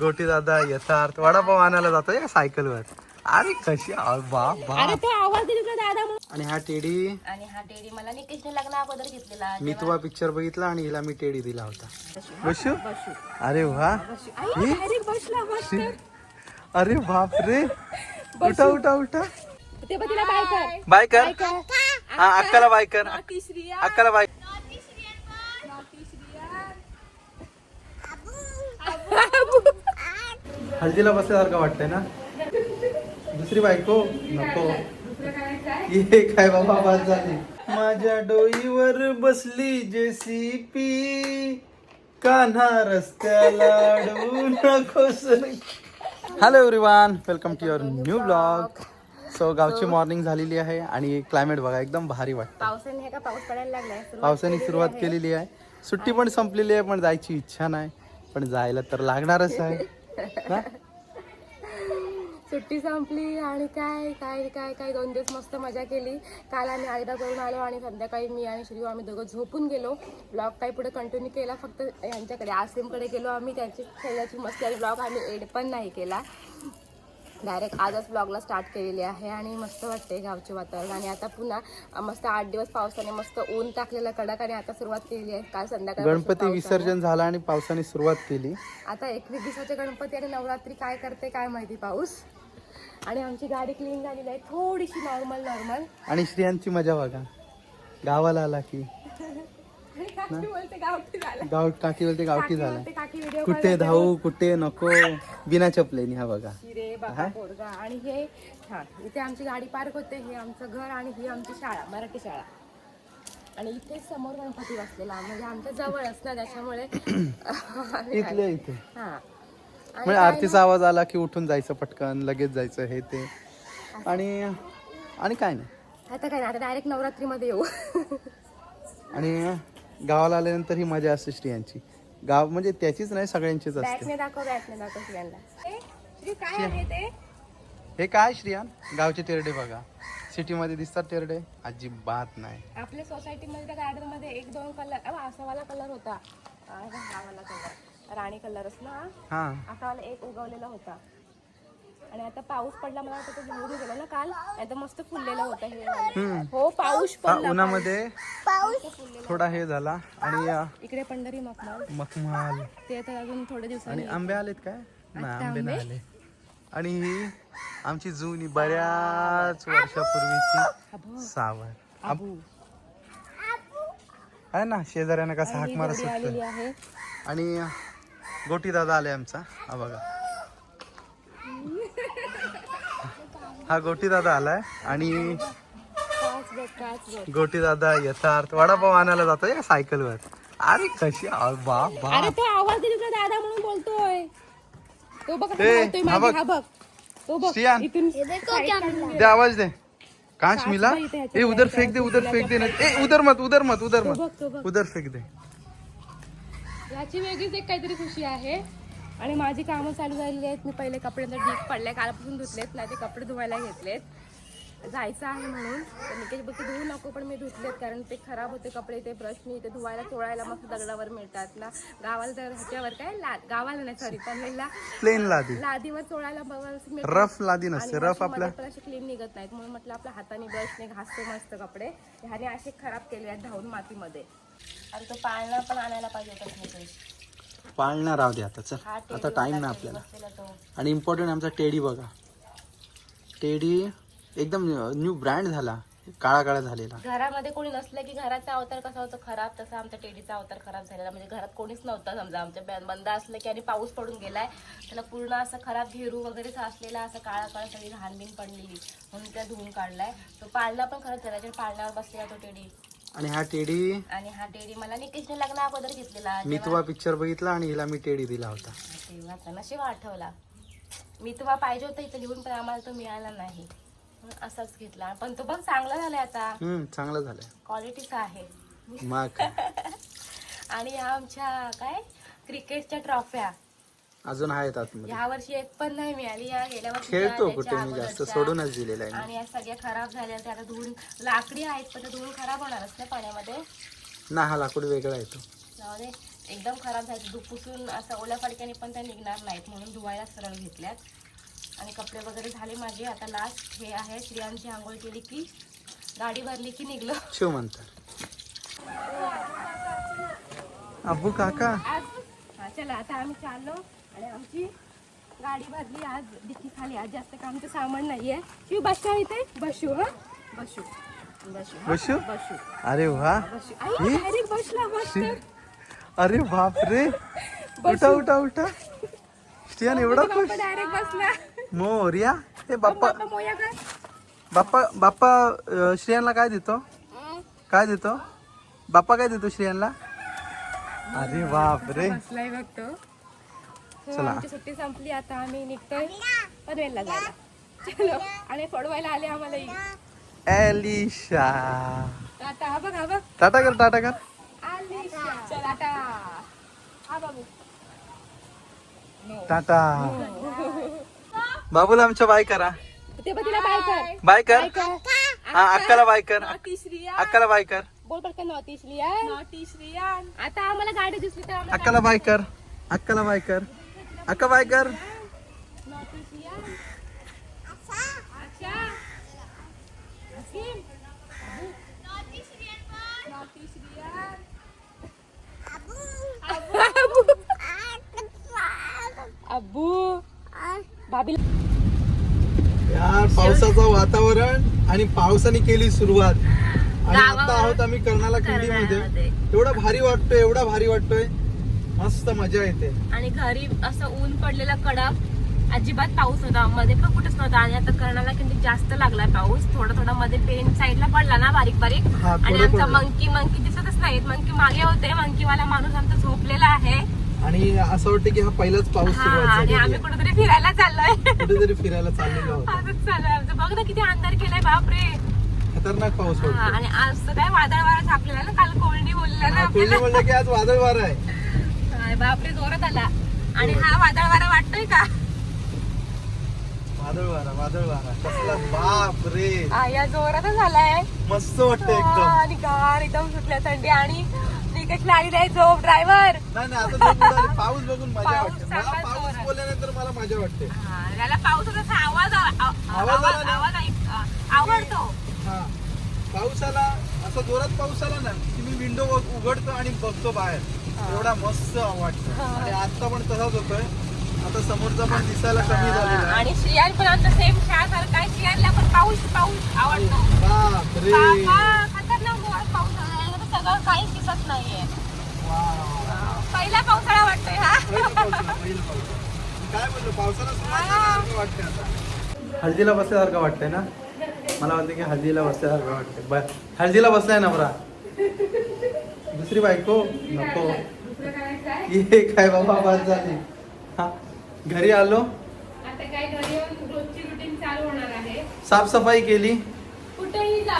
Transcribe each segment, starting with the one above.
गोटी दादा यथार्थ. वडापाव आणायला जातो या सायकलवर? अरे कशी आ- बा बा. आणि हा टेडी? आणि हा टेडी मला निकेशने लग्न अगोदर घेतलेला. मी तुला पिक्चर बघितला आणि हिला मी टेडी दिला होता. बसू. अरे वा. बसला अरे बाप रे उठा उठा उठा. ते बघ तिला बाय कर. बाय कर. हा अक्काला बाय कर. अक्काला बाय. हळदीला बसल्यासारखं वाटतंय ना? दुसरी बायको? नको. ये काय बाबा बाद झाली. माझ्या डोईवर बसली जेसीपी कान्हा रस्त्याला अडवू नकोस hello everyone welcome to your new blog so गावची मॉर्निंग झालेली आहे आणि क्लायमेट बघा एकदम भारी वाटतं. हे पावसाने सुरुवात केलेली आहे. सुट्टी पण संपलेली आहे पण जायची इच्छा नाही. पण जायला तर लागणारच आहे. ना? सुट्टी संपली आणि काय काय काय काय दोन दिवस मस्त मजा केली. काल आम्ही आयदा करून आलो आणि संध्याकाळी मी आणि श्रीव आम्ही दोघं झोपून गेलो. ब्लॉग काही पुढे कंटिन्यू केला फक्त यांच्याकडे आसिमकडे गेलो आम्ही. त्यांची खेळाची मस्ती ब्लॉग आम्ही एड पण नाही केला. डायरेक्ट आजच ब्लॉगला स्टार्ट केलेली आहे आणि मस्त वाटते गावचे वातावरण. आणि आता पुन्हा मस्त आठ दिवस पावसाने मस्त ऊन टाकलेलं कडक आणि आता सुरुवात केली आहे. काल संध्याकाळी गणपती विसर्जन झालं आणि पावसाने सुरुवात केली. आता एकवीस दिवसाचे गणपती आणि नवरात्री काय करते काय माहिती पाऊस? आणि आमची गाडी क्लीन झालेली आहे. थोडीशी नॉर्मल नॉर्मल आणि स्त्रियांची मजा बघा. गावाला आला की. गावठी गाव काकी बोलते गावठी झाला. कुठे धावू कुठे नको. बिना चपलेनी हा बघा. बाबा पोरगा. आणि हे हा इथे आमची गाडी पार्क होते. हे आमचं घर आणि ही आमची शाळा मराठी शाळा. आणि इथे समोर गणपती बसलेला. म्हणजे आमच्या जवळच ना त्याच्यामुळे इथले इथे. हा. म्हणजे आरतीचा आवाज आला की उठून जायचं पटकन लगेच जायचं हे ते. आणि आणि काय नाही. आता काय नाही, आता डायरेक्ट नवरात्रीमध्ये येऊ. आणि गावाला आल्यानंतर ही मजा असते स्त्रियांची. गाव म्हणजे त्याचीच नाही सगळ्यांचीच असते. दाखव दाखव काय आहे ते? हे काय श्रियान? गावचे तेरडे बघा. सिटीमध्ये दिसतात तेरडे. अजिबात नाही. आपल्या सोसायटीमध्ये त्या गार्डनमध्ये एक दोन कलर असा वाला कलर होता. हा वाला कलर राणी कलरच ना? हा. असा वाला एक उगवलेला होता. आणि आता पाऊस पडला मला वाटतं तो घेऊन गेलो ना काल. आता मस्त फुललेलं होतं हे. हो पाऊस हा पडला उन्हामध्ये थोडा हे झाला आणि अ, इकडे पंढरी मखमल. मखमल. ते तर अजून थोड्या दिवसांनी आणि आंबे आलेत काय? नाही आंबे? नाही आले. आणि ही आमची जुनी बऱ्याच वर्षापूर्वीची सावर आहे ना शेजाऱ्यानं कसा हाक मारत. आहे. आणि गोटी दादा आले आमचा. हा बघा. हा गोटी दादा आलाय आणि गोटी दादा यथार्थ वडापाव आणायला जातो या सायकलवर. अरे कशी बा बा अरे तो आवाज दे तुझा दादा म्हणून बोलतोय. तो बघ हा ए, बोलतोय हा मागे, बघ. हा बघ. तो बघ श्रियान. इथून दे आवाज दे. मिला. इथे ह्याच्या ए उधर फेक दे उधर फेक दे ना. ए उधर मत उधर मत उधर तो बघ मत तो बघ. उधर फेक दे. याची वेगळीच एक काहीतरी खुशी आहे. आणि माझी कामं चालू झालेली आहेत. मी पहिले कपडे तर ढीक पडले कालपासून धुतलेत नाही ते कपडे धुवायला घेतलेत. जायचं आहे म्हणून. तर निकेश बघते धुवू नको पण मी धुतलेत कारण ते खराब होते कपडे ते ब्रशनी ते धुवायला चोळायला मस्त दगडावर मिळतात ना. गावाला तर ह्याच्यावर काय ला गावाला नाही सॉरी पनवेलला प्लेन लादी. लादीवर चोळायला. रफ लादी नसते रफ आपल्या असे क्लीन निघत नाहीत. म्हणून म्हटलं आपल्या हाताने ब्रशने घासतो मस्त कपडे. ह्याने असे खराब केले आहेत धावून मातीमध्ये. आणि तो पाळणा पण आणायला पाहिजे होता निकेश. पाळणार राहू दे आता चल. आता टाइम नाही आपल्याला. आणि इम्पॉर्टंट आमचा टेडी बघा. टेडी एकदम न्यू ब्रँड झाला. काळा काळा झालेला. घरामध्ये कोणी नसलं की घराचा अवतार कसा होतो खराब तसा आमच्या टेडीचा अवतार खराब झालेला. म्हणजे घरात कोणीच नव्हता समजा आमच्या बंद असलं की आणि पाऊस पडून गेलाय त्याला पूर्ण असं खराब घेरू वगैरे असलेला असा काळा काळा सगळी घाणबीण पडलेली. म्हणून त्या धुवून काढलाय. तो पाळणा पण खरंच झाला. त्या पाळण्यावर बसलेला तो टेडी. आणि हा टेडी? आणि हा टेडी मला निकेशने लग्न अगोदर घेतलेला. मी तुला पिक्चर बघितला आणि हिला मी टेडी दिला होता. तेव्हाचा नशीब आठवला. मी तुम्हाला पाहिजे होतं इथं लिहून पण आम्हाला तो मिळाला नाही. असाच घेतला. पण तो बघ चांगला झालाय आता. हम्म चांगलं क्वालिटीचा आहे. मग. आणि ह्या आमच्या काय क्रिकेटच्या ट्रॉफ्या. अजून आहेत आतमध्ये. ह्या वर्षी एक पण नाही मिळाली. या गेल्या वर्षी खेळतो कुठे मी जास्त सोडूनच दिलेला आहे. आणि या सगळ्या खराब झाल्या. त्या आता धुवून लाकडी आहेत पण त्या धुवून खराब होणारच ना पाण्यामध्ये. ना हा लाकूड वेगळा येतो. जाऊ दे. एकदम खराब झाले. धूप पुसून असं ओल्या फडक्याने पण त्या निघणार नाहीत म्हणून धुवायला सरळ घेतल्यात. आणि कपडे वगैरे झाले माझे. आता लास्ट हे आहे स्त्रियांची आंघोळ केली की गाडी भरली की निघलो. शिव म्हणतात अब्बू काका. हा चला आता आम्ही चाललो आणि आमची गाडी भरली. आज डिक्की खाली आज जास्त कामचं सामान नाहीये. शिव बसू इथे. बसू हा? बसू. बसू? बसू? बसू. अरे वा. बसू. बसला मस्त. अरे बापरे. उठा उठा उठा. स्टियान एवढा खुश. डायरेक्ट बसला. मोर्या? हे बाप्पा बाप्पा मोया काय? बाप्पा बाप्पा अं, श्रियांना काय देतो? काय देतो? बाप्पा काय देतो श्रियांना? अरे बापरे. बसलाय बघतो हो, चला. आमची सुट्टी संपली आता आम्ही निघतोय पनवेलला जायला. चलो. आणि सोडवायला आले आम्हाला. एलिशा. आता हा बघ हा बघ. टाटा कर टाटा कर. चल आता. हा बाबू टाटा. बाबूला आमच्या बाय करा. ते तिला बाय कर. बाय. हा अक्काला बाय कर. अक्काला बाय कर. बोल पटकन नॉटी श्रिया नॉटी श्रिया आता आम्हाला गाडी दिसली तर अक्काला बाय कर. अक्काला बाय कर. अक्का बाय कर. नॉटी भाभी यार पावसाचं वातावरण आणि पावसाने केली सुरुवात. आणि आता आहोत आम्ही कर्नाला खिंडीमध्ये. एवढा भारी वाटतोय एवढा भारी वाटतोय. मस्त मजा येते. आणि घरी असं ऊन पडलेलं कडक. अजिबात पाऊस होता मध्ये पण कुठेच नव्हता. आणि आता कर्णाला किती जास्त लागलाय पाऊस. थोडा थोडा मध्ये पेन साईडला पडला ना बारीक बारीक. आणि आमचा. मंकी मंकी दिसतच नाहीत. मंकी मागे होते. मंकीवाला माणूस आमचा झोपलेला आहे. आणि असं वाटतं की हा पहिलाच पाऊस हा सुरुवात आणि झालेली आम्ही आहे. कुठेतरी फिरायला चाललोय. कुठेतरी फिरायला चाललेलो आहोत. असंच चालू आमचं. बघ ना किती अंधार केलाय बापरे. खतरनाक पाऊस हा, पडतो आणि आज तर काय वादळ वारा छापलेला ना काल कोळणी बोललेला ना हा, कोणी आपल्याला म्हणलं की आज वादळ वारा आहे. हा, बापरे जोरात आला. आणि हा वादळ वारा वाटतोय का? वादळ वारा वादळ वारा. कसला बाप रे हा, या जोरातच आलाय. मस्त वाटतं एकदम. आणि गार एकदम सुटल्या थंडी. आणि क्रिकेटला आली नाही झोप ड्रायव्हर नाही नाही आता झोप उडाली. पाऊस बघून मजा पाऊस वाटते. मला चांगला पाऊस जोरात. बोलल्यानंतर मला मजा वाटते. त्याला पावसाचा आवाज आ- आ- आवाज आवाज आला ना? आवाज ऐक- आ- आवडतो. हा. पाऊस आला असा जोरात पाऊस आला ना की मी विंडो उघडतो आणि बघतो बाहेर. एवढा मस्त वाटतं. आणि आता पण तसाच होतोय. आता समोरचा पण दिसायला कमी झालेला आहे. आणि श्रियान पण आमचा सेम सारखा आहे. श्रियानला पण पाऊस पाऊस आवडतो. बाप रे बाबा, खतरनाक जोरात पाऊस आला. आता सगळं काहीच दिसत नाहीये. पहिला पावसाळा वाटतोय हा. पहिलं पावसाळा, पहिलं पावसाळा. काय बोललो वाटतंय आता? हळदीला बसल्यासारखं वाटतंय ना? मला वाटतं की हळदीला बसल्यासारखं वाटतंय. ब- हळदीला बसलाय नवरा. दुसरी बायको? नको. ये काय बाबा बाद झाली. हा. घरी आलो. आता काय घरी येऊन रोजची रुटीन चालू होणार आहे. साफसफाई केली.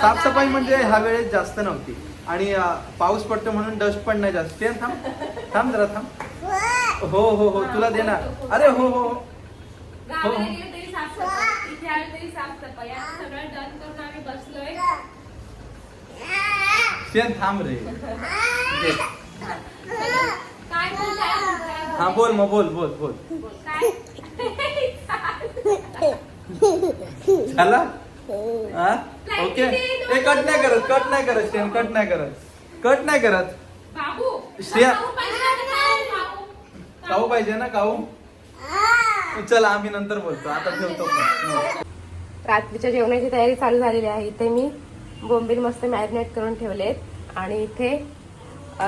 साफसफाई म्हणजे ह्या वेळेस जास्त नव्हती. आणि पाऊस पडतो म्हणून डस्ट पण नाही जास्त. ते थांब थांब जरा थांब. हो हो हो तुला देणार. अरे हो हो हो. आम्ही बसलोय शेण थांब रे. हा बोल मग बोल बोल बोल. झाला? हा. ओके. हे कट नाही करत कट नाही करत शेण कट नाही करत. कट नाही करत. बाबू श्रेया. काऊ पाहिजे ना काऊ चला आम्ही नंतर बोलतो. आता ठेवतो. रात्रीच्या जेवणाची तयारी चालू झालेली आहे. इथे मी बोंबील मस्त मॅरिनेट करून ठेवलेत. आणि इथे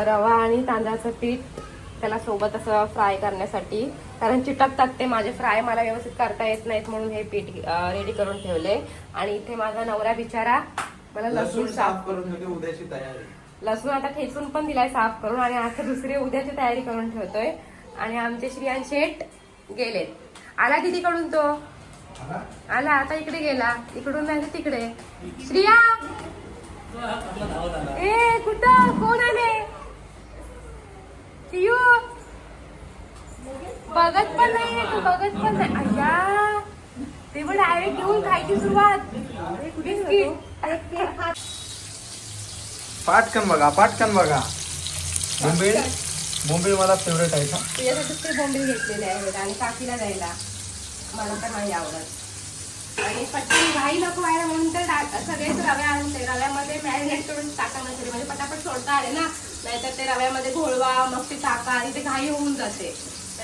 रवा आणि तांदळाचं पीठ त्याला सोबत असं फ्राय करण्यासाठी. कारण चिटकतात ते माझे फ्राय मला व्यवस्थित करता येत नाहीत म्हणून हे पीठ रेडी करून ठेवले. आणि इथे माझा नवरा बिचारा मला लसूण साफ करून उद्याची तयारी. लसूण आता ठेचून पण दिलाय साफ करून आणि आता दुसरी उद्याची तयारी करून ठेवतोय. आणि आमचे श्रियान शेठ गेलेत. आला कितीकडून तो? आला? आता इकडे गेला. इकडून नाही तिकडे. श्रिया! ए कुठं? कोण आले? बघत पण नाही तू बघत पण नाही. अय्या ते पण डायरेक्ट घेऊन खायची सुरुवात. पाटकन बघा पाटकन बघा. बोंबील बोंबील मला फेवरेट आहे का? तुझ्यासाठीच ते बोंबील घेतलेले आहेत आणि काकीला द्यायला. मला तर नाही आवडत. आणि पटकन घाई नको व्हायला म्हणून तर सगळेच रवे आणून ते रव्यामध्ये मॅरिनेट करून टाका तरी म्हणजे पटापट सोडता आले ना. नाहीतर ते रव्यामध्ये घोळवा मग ते टाका आणि ते घाई होऊन जाते.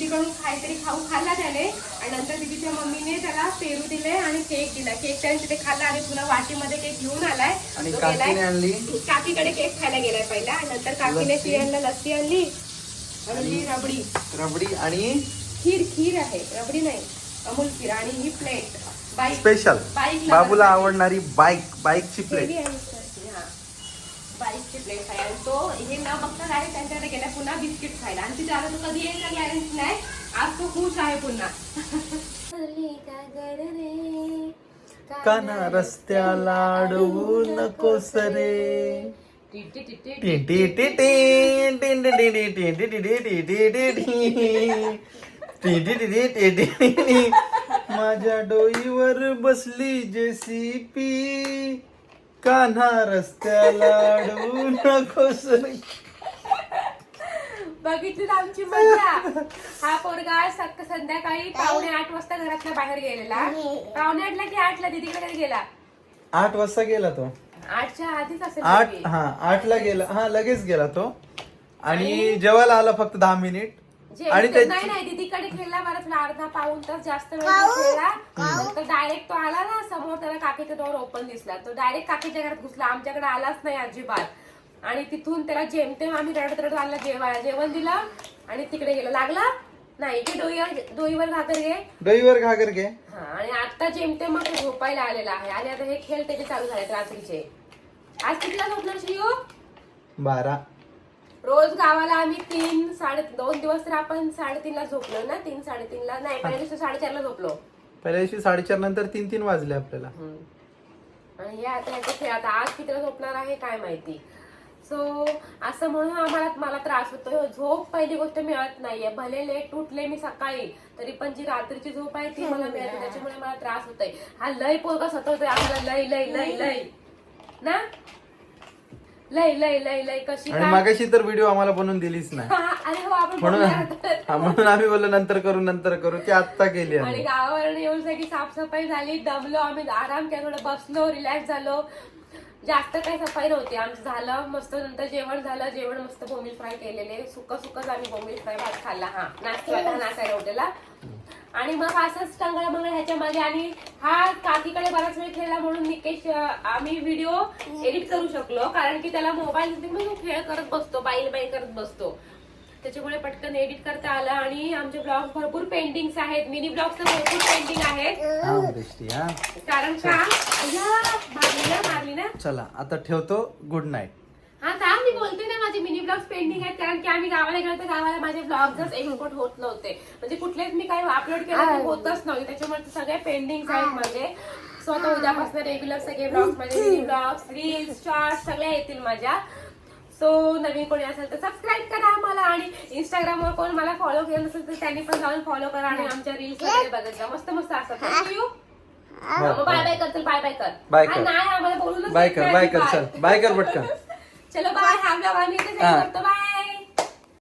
दीदीकडून काहीतरी खाऊ खाल्ला त्याने. आणि नंतर दीदीच्या मम्मीने त्याला पेरू दिले आणि केक दिला. केक त्याने तिथे खाल्ला आणि पुन्हा वाटीमध्ये केक घेऊन आलाय. काकीकडे केक खायला गेलाय पहिला. आणि नंतर काकीने पियांना लस्सी आणली. आणि रबडी. रबडी आणि? खीर खीर आहे. रबडी नाही. अमूल खीर. आणि ही प्लेट. बाईक स्पेशल बाईक बाबूला आवडणारी बाईक. बाईकची प्लेट. प्लेट आहे आणि तो हे न बघता डायरेक्ट त्यांच्याकडे गेला पुन्हा बिस्किट खायला आणि तिथे आता तो कधी येईल का गॅरंटी नाही आज तो खुश आहे पुन्हा काना रस्त्याला अडवू नको सरे माझ्या डोईवर बसली जेसीपी कान्हा रस्त्याला अडवू नको सरे बघितली ना आमची मजा हा पोरगा सक- संध्याकाळी पावणे आठ वाजता घरातल्या बाहेर गेलेला. पावणे आठला की आठला? दीदीकडे गेला? आठ वाजता गेला तो. आठच्या आधीच असेल आठ maybe. हा आठला गेला. हा लगेच गेला तो. आणि जेवायला आला फक्त दहा मिनिट. आणि ते- नाही नाही दीदीकडे खेळला बरं तुला अर्धा पाऊन तास जास्त वेळ खेळला नंतर डायरेक्ट तो आला ना समोर त्याला काकीचा डोर ओपन दिसला. तो डायरेक्ट काकीच्या घरात घुसला. आमच्याकडे आलाच नाही अजिबात. आणि तिथून त्याला जेमतेम आम्ही रडत रडत आणला जेवायला जेवण दिलं आणि तिकडे गेलो. लागला? नाही की डोईवर डोईवर घाकर घे. डोईवर घागर घे. हा आणि आता जेमतेम मग तो झोपायला आलेला आहे. आणि आता हे खेळ त्याचे चालू झालेत रात्रीचे. आज कितीला झोपणार श्रीयो? बारा. रोज गावाला आम्ही तीन साडे दोन दिवस तर आपण साडेतीनला झोपलो ना? तीन साडेतीनला? नाही पहिल्या दिवशी साडेचारला झोपलो. पहिल्या दिवशी साडेचार नंतर तीन तीन वाजले आपल्याला. आणि हे आता खेळ आता आज कितीला झोपणार आहे काय माहिती? सो असं म्हणून आम्हाला मला त्रास होतो झोप पहिली गोष्ट मिळत नाहीये. भले लेट उठले मी सकाळी तरी पण जी रात्रीची झोप आहे ती मला मिळते. त्याच्यामुळे मला त्रास होतोय. हा लय पोरगा सतवतोय. आपल्याला लय लय. लय लय. ना? लय लय लय लय कशी आणि काय? मागाशी तर व्हिडिओ आम्हाला बनवून दिलीच नाही. हा, अरे हो आपण म्हणून बोलणार हा, म्हणून आम्ही बोललो नंतर करू नंतर करू. ती आत्ता केली आणि आम्ही गावावरून येऊन सगळी साफसफाई झाली दमलो आम्ही आराम केला थोडं बसलो रिलॅक्स झालो. जास्त काही सफाई नव्हती. आमचं झालं मस्त नंतर जेवण झालं जेवण मस्त बोंबील फ्राय केलेले. सुक सुकच आम्ही बोंबील फ्राय भात खाल्ला. हा नाश्ता नाश्ता उठलेला आणि मग असंच टंगळा मंगळ ह्याच्या मागे आणि हा काकीकडे बराच वेळ खेळला म्हणून निकेश आम्ही व्हिडिओ एडिट करू शकलो. कारण की त्याला मोबाईल खेळ करत बसतो बाईल बाईल करत बसतो. त्याच्यामुळे पटकन एडिट करता आलं आणि आमचे ब्लॉग भरपूर पेंटिंग्स आहेत. मिनी ब्लॉग तर भरपूर पेंटिंग आहेत. कारण का? मारली ना मारली ना. चला आता ठेवतो. गुड नाईट हा थांब मी बोलते ना माझे मिनी ब्लॉग्स पेंडिंग आहेत कारण की आम्ही गावाला गेलो तर गावाला माझे ब्लॉग्सच एक्सपोर्ट होत नव्हते. म्हणजे कुठलेच मी काही अपलोड केले ते होतच नव्हते त्याच्यामुळे ते सगळे पेंडिंग आहेत माझे. सो आता उद्यापासून रेग्युलर सगळे ब्लॉग्स माझे मिनी ब्लॉग्स रील्स शॉर्ट्स सगळ्या येतील माझ्या. सो नवीन कोणी असेल तर सबस्क्राईब करा आम्हाला आणि इंस्टाग्रामवर कोण मला फॉलो केलं नसेल तर त्यांनी पण जाऊन फॉलो करा आणि आमच्या रील्स वगैरे बघत जा. मस्त मस्त असतात. थँक्यू बाय बाय कर चल बाय बाय कर. नाही आम्हाला बोलूनच बाय कर. बाय कर. चल. बाय कर पटकन. चलो बाय थांबला बाय मी करतो बाय